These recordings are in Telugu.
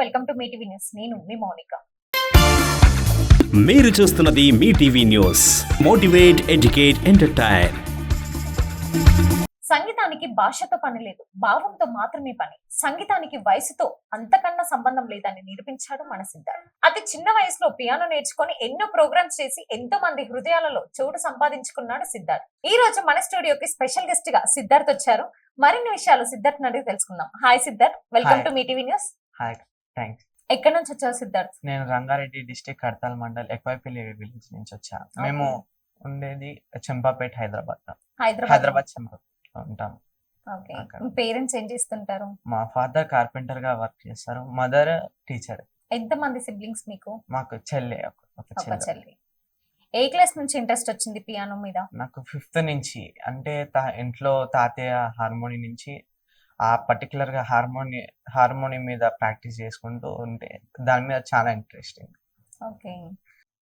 Welcome to me TV news. నేను మీ మౌనిక. మీరు చూస్తున్నది మీ TV news. Motivate educate entertain. సంగీతానికి భాషతో పని లేదు. భావంతో మాత్రమే పని. సంగీతానికి వయసుతో అంతకన్నా సంబంధం లేదని నిరూపించాడు మన సిద్ధార్థ్. అతి చిన్న వయసులో పియానో నేర్చుకొని ఎన్నో ప్రోగ్రామ్స్ చేసి ఎంతో మంది హృదయాలలో చోటు సంపాదించుకున్నాడు సిద్ధార్థ్. ఈ రోజు మన స్టూడియోకి స్పెషల్ గెస్ట్గా సిద్ధార్థ్ వచ్చారు. మరిన్ని విషయాలు సిద్ధార్థ్ అడిగి తెలుసుకుందాం. Hi Siddharth. Welcome. To me TV news. Hi thanks ఎక్కడి నుంచి వచ్చావు సిద్ధార్థ్? నేను రంగారెడ్డి డిస్టిక్ కడతాల్ మండల్ ఎక్వైపల్లి విలేజ్ నుంచి వచ్చాను మేము ఉండేది చెంపాపేట హైదరాబాద్. హైదరాబాద్. హైదరాబాద్ చెంప ఉంటాం. ఓకే. అక్కడ. పేరెంట్స్ ఏం చేస్తుంటారు? మా ఫాదర్ కార్పెంటర్గా వర్క్ చేస్తారు. Mother teacher. ఎంత మంది సిబ్లింగ్స్ మీకు? మాకు చెల్లె ఒక చెల్లె. ఏ క్లాస్ నుంచి ఇంట్రెస్ట్ వచ్చింది పియానో మీద? నాకు ఫిఫ్త్ నుంచి. అంటే ఇంట్లో తాతయ్య హార్మోని నుంచి ఆ పర్టికులర్గా హార్మోని హార్మోని మీద ప్రాక్టీస్ చేసుకుంటూ ఉంటే దాని మీద చాలా ఇంట్రెస్టింగ్ ఓకే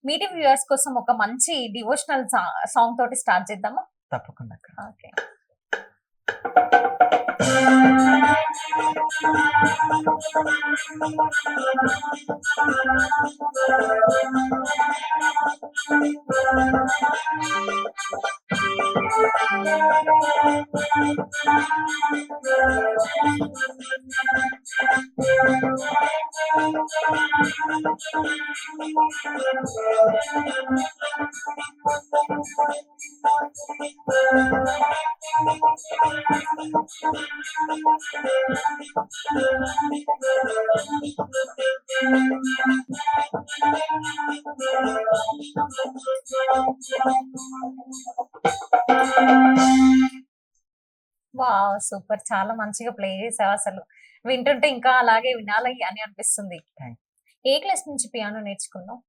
మీటి వ్యూవర్స్ కోసం ఒక మంచి డివోషనల్ సాంగ్ తోటి స్టార్ట్ చేద్దామా? తప్పకుండా. ఓకే వా సూపర్. చాలా మంచిగా ప్లే చేసావు అసలు. వింటుంటే ఇంకా అలాగే వినాలి అని అనిపిస్తుంది. ఏ క్లాస్ నుంచి పియానో నేర్చుకున్నావు?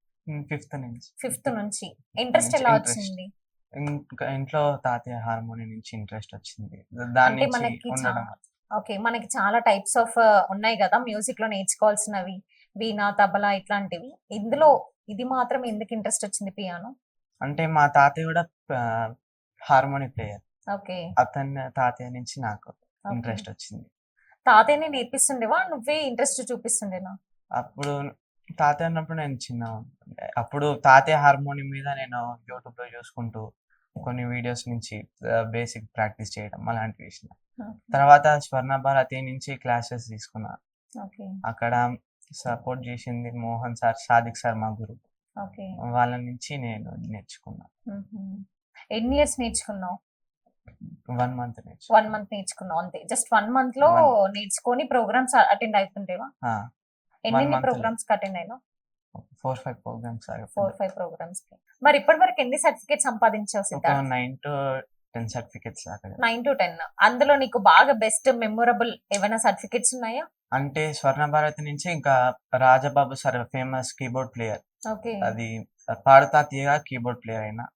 ఫిఫ్త్ నుంచి. ఫిఫ్త్ నుంచి. ఇంట్రెస్ట్ ఎలా. వచ్చింది? ఇంకా ఇంట్లో తాతయ్య హార్మోని నుంచి ఇంట్రెస్ట్ వచ్చింది. దాని అంటే నుంచి మనకి ఉండడం. ఓకే మనకి చాలా టైప్స్ ఆఫ్ ఉన్నాయి కదా మ్యూజిక్లో నేర్చుకోవాల్సినవి. వీణ తబలా ఇట్లాంటివి. ఇందులో ఇది మాత్రం ఎందుకు ఇంట్రెస్ట్ వచ్చింది పియానో? అంటే మా తాతయ్య కూడా హార్మోని ప్లేయర్. ఓకే. అతని తాతయ్య నుంచి నాకు ఇంట్రెస్ట్ వచ్చింది. తాతయ్యని నేర్పిస్తుండేవా? నువ్వే ఇంట్రెస్ట్ చూపిస్తుండేనా? అప్పుడు తాతయ్య ఉన్నప్పుడు నేను చిన్న. అప్పుడు తాతయ్య హార్మోని మీద నేను యూట్యూబ్లో చూసుకుంటూ కొన్ని వీడియోస్ నుంచి బేసిక్ ప్రాక్టీస్ చేయడం అలాంటివి చేసిన తర్వాత స్వర్ణ భారతి నుంచి క్లాసెస్ తీసుకున్నా. ఓకే. అక్కడ సపోర్ట్ చేసింది మోహన్ సార్ సాదిక్ సార్ మా గురువు ఓకే. వాళ్ళ నుంచి నేను నేర్చుకున్నా. ఎన్ని ఇయర్స్ నేర్చుకున్నావు? వన్ మంత్ వన్ మంత్ నేర్చుకున్నావు అంతే. జస్ట్ వన్ మంత్లో. నేర్చుకొని ప్రోగ్రామ్స్ అటెండ్ అవుతుంటేవా ఎన్ని. ప్రోగ్రామ్స్ అటెండ్ అయినా four five programs four five programs. మరి ఇప్పటి వరకు ఎన్ని certificate సంపాదించావు nine to ten certificates nine to ten. అందులో నీకు బాగా బెస్ట్ మెమొరబుల్ ఏమైనా సర్టిఫికేట్స్ ఉన్నాయా? అంటే స్వర్ణ భారతి నుంచి ఇంకా Rajababu sir famous keyboard player. Okay. అది పాడుతా తీయగా కీబోర్డ్ ప్లేయర్ అయినా.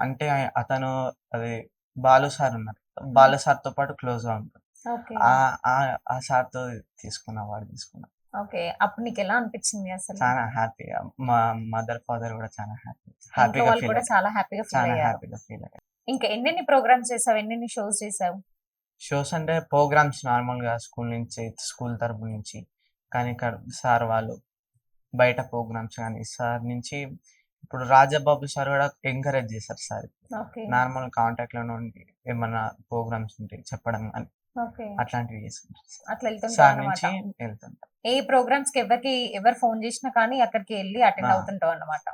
అంటే అతను అది బాలు సార్ ఉన్నారు. బాలు సార్తో పాటు క్లోజ్గా ఉంటారు ఆ సార్తో తీసుకున్నా వాడు తీసుకున్నా. ఓకే. అప్పుడు నీకు ఎలా అనిపించింది అసలు? చాలా హ్యాపీగా మా మదర్ ఫాదర్ కూడా చాలా హ్యాపీ. హ్యాపీగా వాళ్ళు కూడా చాలా హ్యాపీగా ఫీల్ చాలా అయ్యారు. హ్యాపీగా ఫీల్ అయ్యారు. ఇంకా ఎన్నెన్ని ప్రోగ్రామ్స్ చేసావు? ఎన్నెన్ని షోస్ చేసావు? షోస్ అంటే ప్రోగ్రామ్స్ నార్మల్గా స్కూల్ నుంచి స్కూల్ తరపు నుంచి కానీ ఇక్కడ సార్ వాళ్ళు బయట ప్రోగ్రామ్స్ కానీ సార్ నుంచి ఇప్పుడు రాజబాబు సార్ కూడా ఎంకరేజ్ చేశారు సార్. ఓకే. నార్మల్ కాంటాక్ట్లో నుండి ఏమన్నా ప్రోగ్రామ్స్ ఉంటాయి చెప్పడం కానీ ఓకే. అట్లాంటివి చేస్తుంటారు అట్లా సార్ అనమాట నుంచి వెళ్తుంటాం ఏ ప్రోగ్రామ్స్కి ఎవరికి ఎవరు ఫోన్ చేసినా కానీ అక్కడికి వెళ్ళి అటెండ్ ఆ. అవుతుంటావు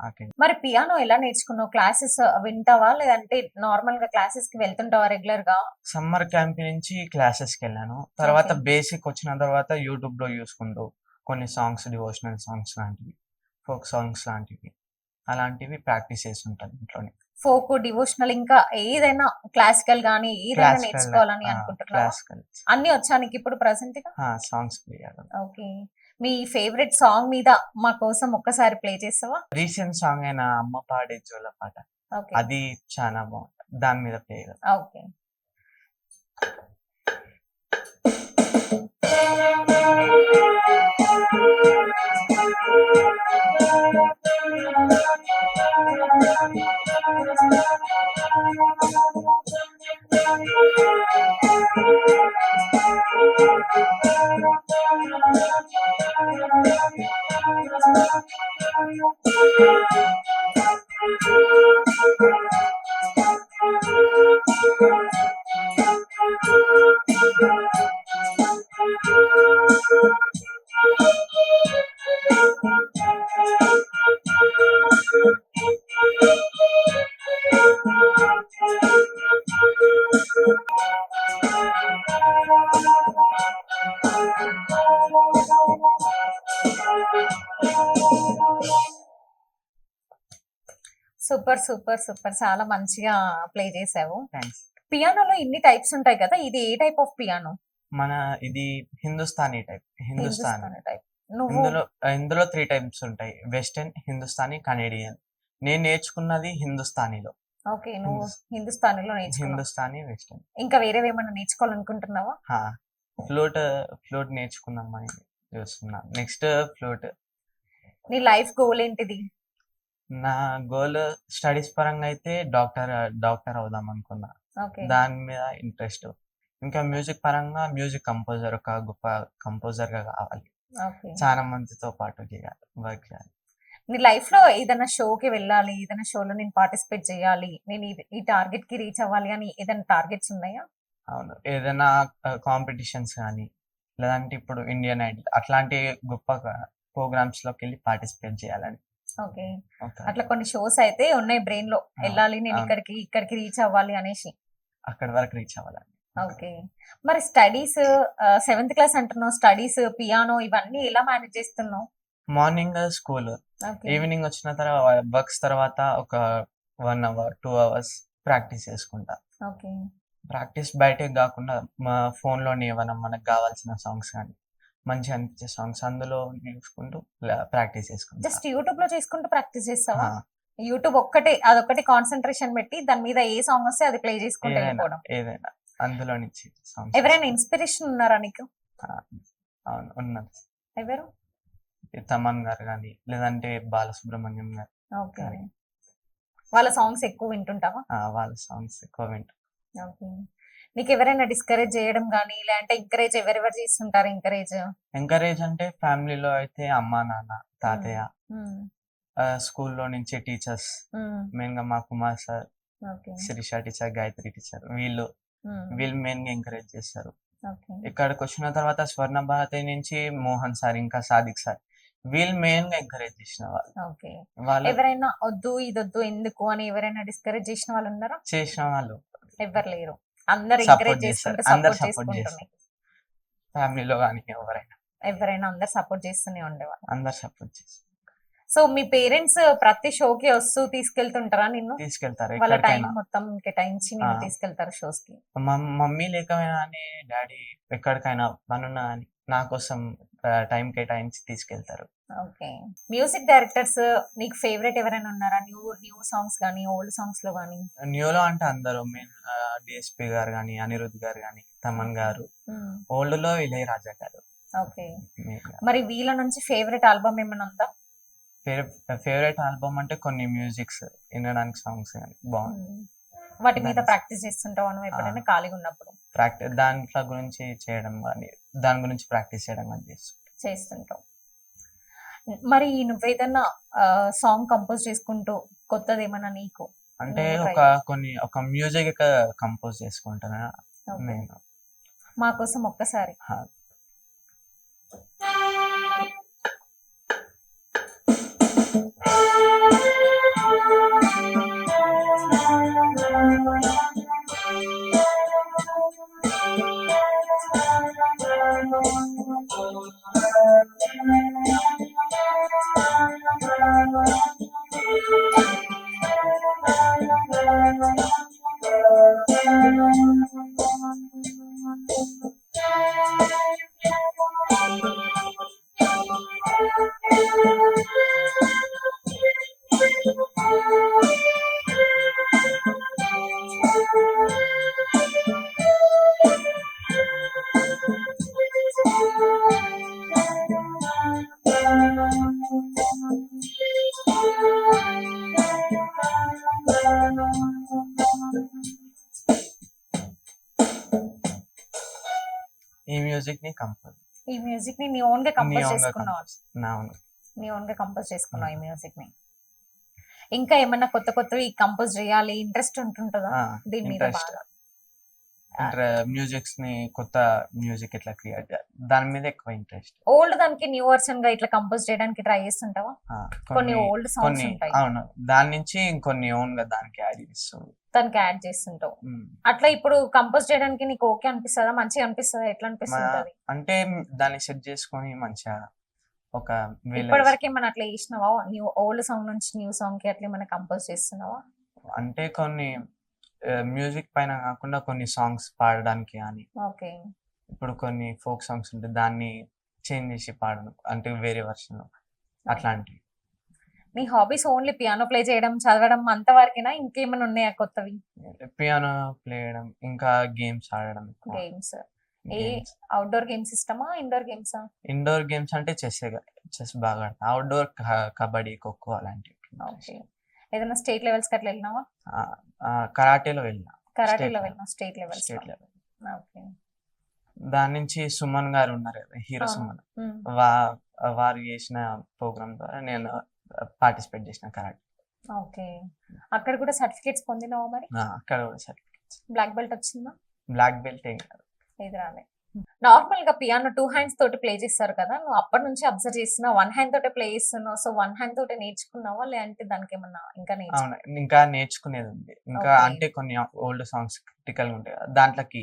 ఓకే మరి పియానో ఎలా నేర్చుకున్నావు? క్లాసెస్ వింటావా? లేదంటే నార్మల్గా క్లాసెస్కి వెళ్తుంటావా రెగ్యులర్గా? సమ్మర్ క్యాంప్ నుంచి క్లాసెస్కి వెళ్ళాను. తర్వాత Okay. బేసిక్ వచ్చిన తర్వాత యూట్యూబ్లో చూసుకుంటూ కొన్ని సాంగ్స్ డివోషనల్ సాంగ్స్ లాంటివి ఫోక్ సాంగ్స్ లాంటివి. అలాంటివి ప్రాక్టీస్ చేస్తుంటాను ఇంట్లోనే. ఫోక్ డివోషనల్ ఇంకా ఏదైనా క్లాసికల్ గానీ ఏదైనా నేర్చుకోవాలని అనుకుంటున్నావా? క్లాసికల్ అన్ని వచ్చా నీకు ఇప్పుడు ప్రజెంట్గా సాంగ్స్ ఓకే. మీ ఫేవరెట్ సాంగ్ మీద మా కోసం ఒక్కసారి ప్లే చేస్తావా? రీసెంట్ సాంగ్ అయిన అమ్మ పాడే జోల పాట. ఓకే. అది చాలా బాగుంటుంది. దాని మీద play okay. Thank you. Super super super. చాలా మంచిగా ప్లే చేసావు. థ్యాంక్స్ పియానోలో ఇన్ని టైప్స్ ఉంటాయి కదా ఇది ఏ టైప్ ఆఫ్ పియానో మన ఇది హిందుస్థానీ టైప్ హిందుస్థానీ. టైప్ నువ్వు ఇందులో ఇందులో త్రీ టైప్స్ ఉంటాయి. వెస్టర్న్ హిందుస్థానీ కనేడియన్ నేను నేర్చుకున్నది హిందుస్థానీలో. ఓకే నువ్వు హిందుస్- హిందుస్థానీలో హిందుస్థానీ వెస్టర్న్ ఇంకా వేరే ఏమైనా నేర్చుకోవాలనుకుంటున్నావా? ఫ్లూట్ ఫ్లూట్ నేర్చుకుందాం అని చూస్తున్నా. Next flute. నీ లైఫ్ గోల్ ఏంటిది? నా గోల్ స్టడీస్ పరంగా అయితే డాక్టర్ డాక్టర్ అవుదాం అనుకున్నా. ఓకే. దాని మీద ఇంట్రెస్ట్. ఇంకా మ్యూజిక్ పరంగా మ్యూజిక్ కంపోజర్ ఒక గొప్ప కంపోజర్గా కావాలి. ఓకే. చాలా మందితో పాటు చేయాలి వర్క్ చేయాలి. నీ లైఫ్లో ఏదైనా షోకి వెళ్ళాలి ఏదైనా షోలో నేను పార్టిసిపేట్ చేయాలి నేను ఈ- ఈ టార్గెట్కి రీచ్ అవ్వాలి అని ఏదైనా టార్గెట్స్ ఉన్నాయా? అవును. ఏదైనా కాంపిటీషన్స్ కానీ లేదంటే ఇప్పుడు ఇండియన్ ఐడల్ అట్లాంటి గొప్ప ప్రోగ్రామ్స్లోకి వెళ్ళి పార్టిసిపేట్ చేయాలని. ఓకే. అట్లా కొన్ని షోస్ అయితే ఉన్నాయి బ్రెయిన్లో వెళ్ళాలి నేను. ఇక్కడికి ఇక్కడికి రీచ్ అవ్వాలి అనేసి. అక్కడి వరకు రీచ్ అవ్వాలని ఓకే. మరి స్టడీస్ సెవెంత్ క్లాస్ అంటున్నావు. స్టడీస్ పియానో ఇవన్నీ ఎలా మేనేజ్ చేస్తున్నావు? Morning school. ఈవినింగ్ వచ్చిన తర్వాత వర్క్స్ తర్వాత ఒక one hour two hours practice చేసుకుంటా. ఓకే. ప్రాక్టీస్ బయటకు కాకుండా మా ఫోన్లోనే ఏమైనా మనకు కావాల్సిన సాంగ్స్ కానీ మంచిగా అనిపించే సాంగ్స్ అందులో చూసుకుంటూ ప్రాక్టీస్ చేసుకుంటా. జస్ట్ యూట్యూబ్లో చేసుకుంటూ ప్రాక్టీస్ చేస్తావా? యూట్యూబ్ ఒక్కటే అదొక్కటి కాన్సన్ట్రేషన్ పెట్టి దాని మీద ఏ సాంగ్ వస్తే అది ప్లే చేసుకుంటూ ఏదైనా అందులో నుంచి ఎవరైనా ఇన్స్పిరేషన్ ఉన్నారా నీకు? అవును ఉన్నది ఎవరు? తమన్ గారు కానీ లేదంటే బాలసుబ్రహ్మణ్యం గారు ఓకే. వాళ్ళ సాంగ్స్ ఎక్కువ వింటుంటావా? వాళ్ళ సాంగ్స్ ఎక్కువ వింటా. ఓకే. నీకు ఎవరైనా డిస్కరేజ్ చేయడం కానీ లేదంటే ఎంకరేజ్ ఎవరెవరు చేస్తుంటారు ఎంకరేజ్ ఎంకరేజ్ అంటే ఫ్యామిలీలో అయితే అమ్మా నాన్న తాతయ్య స్కూల్లో నుంచి టీచర్స్ మెయిన్గా మా Kumar sir Sirisha teacher Gayatri teacher వీళ్ళు వీళ్ళు మెయిన్గా ఎంకరేజ్ చేస్తారు ఇక్కడికి వచ్చిన తర్వాత స్వర్ణ భారతి నుంచి మోహన్ సార్ ఇంకా సాదిక్ సార్ వీళ్ళు మెయిన్గా ఎంకరేజ్ చేసిన వాళ్ళు. ఓకే. వాళ్ళు ఎవరైనా వద్దు ఇది వద్దు ఎందుకు అని ఎవరైనా డిస్కరేజ్ చేసిన వాళ్ళు ఉన్నారా? చేసిన వాళ్ళు. ఎవరు లేరు. అందరు ఎంకరేజ్ చేస్తారు. అందరు సపోర్ట్ చేసుకుంటున్నాయి ఫ్యామిలీలో కానీ ఎవరైనా. ఎవరైనా అందరు సపోర్ట్ చేస్తూనే ఉండేవాళ్ళు. అందరు సపోర్ట్ చేస్తారు. సో మీ పేరెంట్స్ ప్రతి షోకి వస్తూ తీసుకెళ్తుంటారా నిన్ను? తీసుకెళ్తారు వాళ్ళ టైం మొత్తం కేటాయించి నిన్ను. తీసుకెళ్తారు షోస్కి మమ్- మమ్మీ లేకపోయినా డాడీ ఎక్కడికైనా పనున్నా నా కోసం టైం కేటాయించి తీసుకెళ్తారు. ఓకే. మ్యూజిక్ డైరెక్టర్స్ నీకు ఫేవరెట్ ఎవరైనా ఉన్నారా? న్యూ న్యూ సాంగ్స్ కానీ ఓల్డ్ సాంగ్స్లో కానీ న్యూలో అంటే అందరూ. మెయిన్ డిఎస్పి గారు కానీ అనిరుద్ గారు కానీ తమన్ గారు. ఓల్డ్లో ఇళయరాజా గారు. ఓకే. మరి వీళ్ళ నుంచి ఫేవరెట్ ఆల్బమ్ ఏమైనా ఉందా? ఫేవరెట్ ఆల్బమ్ అంటే కొన్ని మ్యూజిక్స్ వినడానికి సాంగ్స్ కానీ బాగుంది. వాటి మీద. ప్రాక్టీస్ చేస్తుంటావు నువ్వు ఎప్పుడైనా ఖాళీగా ఉన్నప్పుడు? ప్రాక్టీస్ దాంట్లో గురించి చేయడం కానీ దాని గురించి ప్రాక్టీస్ చేయడం కానీ చేస్తాం చేస్తుంటావు. మరి నువ్వేదన్నా సాంగ్ కంపోజ్ చేసుకుంటూ కొత్తది ఏమన్నా నీకు? అంటే ఒక కొన్ని ఒక మ్యూజిక్ కంపోజ్ చేసుకుంటాను. నేను? మా కోసం ఒక్కసారి. హా. ఈ Thank you. మ్యూజిక్ని కంపోజ్ ఈ మ్యూజిక్ని నీ ఓన్గా కంపోజ్ చేసుకున్నావు. నా own. నీ ఓన్గా కంపోజ్ చేసుకున్నావు ఈ మ్యూజిక్ని. ఇంకా ఏమన్నా కొత్త కొత్తవి కంపోజ్ చేయాలి ఇంట్రెస్ట్ ఉంటుంటుందా? దీని మీద బాగా. మ్యూజిక్స్ని కొత్త మ్యూజిక్ ఎట్లా క్రియేట్ దాని మీద ఎక్కువ ఇంట్రెస్ట్. ఓల్డ్ దానికి న్యూ వర్షన్గా ఇట్లా కంపోజ్ చేయడానికి ట్రై చేస్తుంటావా? కొన్ని ఓల్డ్ సాంగ్స్ ఉంటాయి. అవును. దాని నుంచి ఇంకొన్ని ఓన్గా దానికి యాడ్ చేస్తుంది దానికి యాడ్ చేస్తుంటావు. అట్లా ఇప్పుడు కంపోజ్ చేయడానికి నీకు ఓకే అనిపిస్తుందా? మంచిగా అనిపిస్తుందా? ఎట్లా అనిపిస్తుంది అంటే దాన్ని సెట్ చేసుకొని మంచిగా ఒక ఇప్పటి వరకు ఏమైనా అట్లా చేసినావా? న్యూ ఓల్డ్ సాంగ్ నుంచి న్యూ సాంగ్కి అట్లా ఏమైనా కంపోజ్ చేస్తున్నావా? అంటే కొన్ని మ్యూజిక్ పైన కాకుండా కొన్ని సాంగ్స్ పాడడానికి కానీ ఓకే. ఇప్పుడు కొన్ని ఫోక్ సాంగ్స్ ఉంటాయి దాన్ని చేంజ్ చేసి పాడడం అంటే వేరే వర్షన్ అట్లాంటివి. నీ హాబీస్ ఓన్లీ పియానో ప్లే చేయడం చదవడం అంత వరకేనా? ఇంకేమైనా ఉన్నాయా కొత్తవి? పియానో ప్లే చేయడం ఇంకా గేమ్స్ ఆడడం గేమ్స్. ఏ అవుట్డోర్ గేమ్స్ ఇష్టమా? ఇండోర్ గేమ్సా ఇండోర్ గేమ్స్ అంటే చెస్ చెస్ బాగా ఆడతా. అవుట్డోర్ కబడ్డీ ఖోఖో అలాంటివి. ఓకే. ఏదైనా స్టేట్ లెవెల్స్ అట్లా వెళ్ళినావా? కరాటేలో వెళ్ళిన. కరాటేలో. వెళ్ళినా state levels state level. Okay. దాని నుంచి సుమన్ గారు ఉన్నారు కదా హీరో. సుమన్. వా వారు చేసిన ప్రోగ్రామ్ ద్వారా నేను పార్టిసిపేట్ చేసిన కరాటే. ఓకే. అక్కడ కూడా సర్టిఫికేట్స్ పొందినావా మరి? అక్కడ కూడా సర్టిఫికేట్స్. బ్లాక్ బెల్ట్ వచ్చిందా? బ్లాక్ బెల్ట్ ఇది రాలే. నార్మల్గా పియానో టూ హ్యాండ్స్ తోటి ప్లే చేస్తారు కదా నువ్వు అప్పటి నుంచి అబ్జర్వ్ చేస్తున్నా వన్ హ్యాండ్ తోటి ప్లే చేస్తున్నావు? సో వన్ హ్యాండ్ తోటి నేర్చుకున్నావా? లేదంటే దానికి ఏమన్నా ఇంకా నేర్చు అవును ఇంకా నేర్చుకునేది ఉంది ఇంకా. అంటే కొన్ని ఓల్డ్ సాంగ్స్ క్రిటికల్ ఉంటాయి. దాంట్లోకి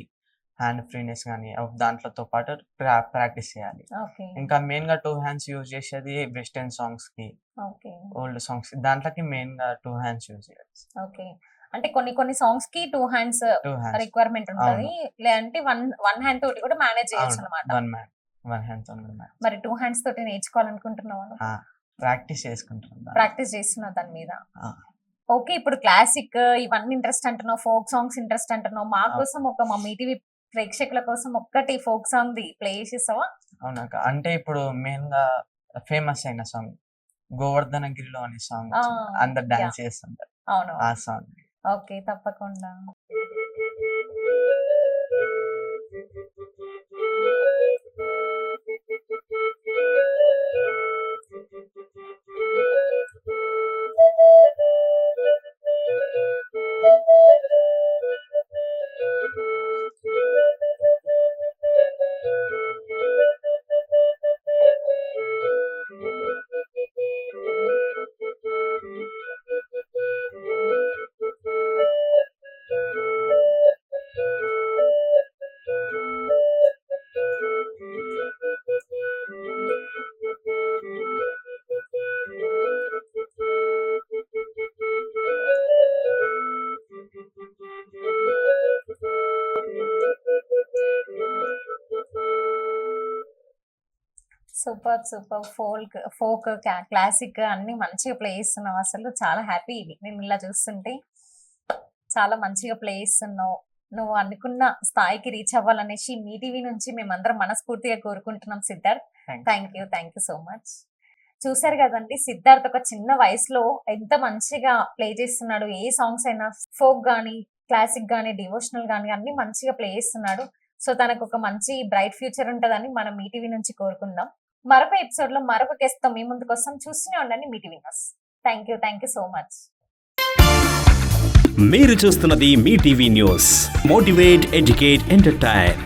హ్యాండ్ ఫ్రీనెస్ కానీ దాంట్లతో పాటు ప్రాక్టీస్ చేయాలి. ఓకే ఇంకా మెయిన్గా టూ హ్యాండ్స్ యూజ్ చేసేది వెస్టర్న్ సాంగ్స్కి ఓకే ఓల్డ్ సాంగ్స్ దాంట్లోకి మెయిన్గా టూ హ్యాండ్స్ యూజ్ చేయాలి. ఓకే అంటే కొన్ని కొన్ని సాంగ్స్కి టూ హ్యాండ్స్ రిక్వైర్మెంట్ ఉంటది. లేదంటే వన్ వన్ హ్యాండ్ తోటి కూడా మేనేజ్ చేయొచ్చు అనమాట వన్ హ్యాండ్ మరి టూ హ్యాండ్స్ తోటి నేర్చుకోవాలనుకుంటున్నావు ప్రాక్టీస్ చేసుకుంటున్నాను ప్రాక్టీస్ చేస్తున్నావు దాని మీద. ఓకే ఇప్పుడు క్లాసిక్ ఇవన్నీ ఇంట్రెస్ట్ అంటున్నావు ఫోక్ సాంగ్స్ ఇంట్రెస్ట్ అంటున్నావు. మా. కోసం ఒక మా మీటీవీ ప్రేక్షకుల కోసం ఒక్కటి ఫోక్ సాంగ్ ది ప్లే చేసావా అవునాక అంటే ఇప్పుడు మెయిన్గా ఫేమస్ అయిన సాంగ్ గోవర్ధన గిరిలో అనే సాంగ్ అందరు డాన్స్ చేస్తుంటారు. అవును ఆ సాంగ్ ఓకే తప్పకుండా. Super super. Folk folk classic అన్ని మంచిగా ప్లే చేస్తున్నావు. అసలు చాలా హ్యాపీ. నేను ఇలా చూస్తుంటే చాలా మంచిగా ప్లే చేస్తున్నావు. నువ్వు అనుకున్న స్థాయికి రీచ్ అవ్వాలనేసి మీ టీవీ నుంచి మేమందరం మనస్ఫూర్తిగా కోరుకుంటున్నాం Siddharth. Thank you thank you so much చూసారు కదండి సిద్ధార్థ్ ఒక చిన్న వయసులో ఎంత మంచిగా ప్లే చేస్తున్నాడు? ఏ సాంగ్స్ అయినా ఫోక్ గానీ క్లాసిక్ గానీ డివోషనల్ గానీ అన్ని మంచిగా ప్లే చేస్తున్నాడు. సో తనకు ఒక మంచి బ్రైట్ ఫ్యూచర్ ఉంటుందని మనం మీ టీవీ నుంచి కోరుకుందాం. మరొక ఎపిసోడ్లో మరొక గెస్ట్తో మీ ముందుకు వస్తాం చూస్తూనే ఉండండి మీ TV news. Thank you thank you so much మీరు చూస్తున్నది మీ TV news. Motivate educate entertain